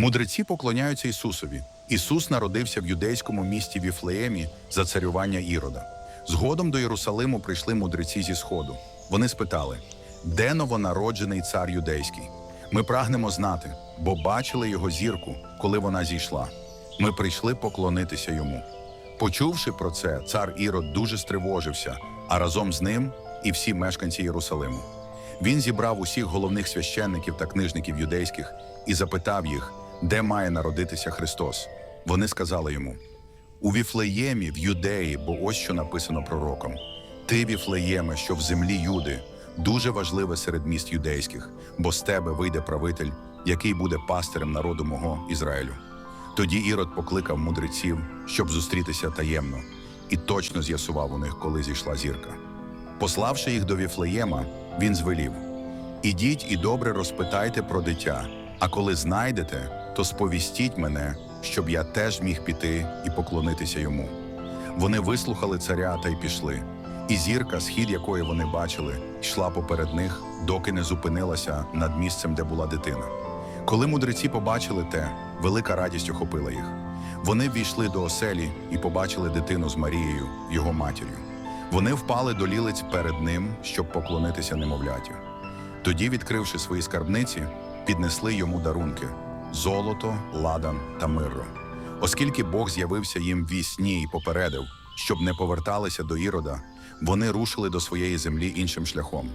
Мудреці поклоняються Ісусові. Ісус народився в юдейському місті Віфлеємі за царювання Ірода. Згодом до Єрусалиму прийшли мудреці зі сходу. Вони спитали, де новонароджений цар юдейський? Ми прагнемо знати, бо бачили його зірку, коли вона зійшла. Ми прийшли поклонитися йому. Почувши про це, цар Ірод дуже стривожився, а разом з ним і всі мешканці Єрусалиму. Він зібрав усіх головних священників та книжників юдейських і запитав їх, де має народитися Христос. Вони сказали йому: у Віфлеємі, в Юдеї, бо ось що написано пророком: Ти, Віфлеєме, що в землі Юди, дуже важливе серед міст юдейських, бо з тебе вийде правитель, який буде пастирем народу мого Ізраїлю. Тоді Ірод покликав мудреців, щоб зустрітися таємно, і точно з'ясував у них, коли зійшла зірка. Пославши їх до Віфлеєма, він звелів: Ідіть і добре розпитайте про дитя, а коли знайдете, то сповістіть мене, щоб я теж міг піти і поклонитися йому. Вони вислухали царя та й пішли. І зірка, схід якої вони бачили, йшла поперед них, доки не зупинилася над місцем, де була дитина. Коли мудреці побачили те, велика радість охопила їх. Вони ввійшли до оселі і побачили дитину з Марією, його матір'ю. Вони впали до лілиць перед ним, щоб поклонитися немовляті. Тоді, відкривши свої скарбниці, піднесли йому дарунки золото, ладан та мирро. Оскільки Бог з'явився їм в сні і попередив, щоб не поверталися до Ірода, вони рушили до своєї землі іншим шляхом.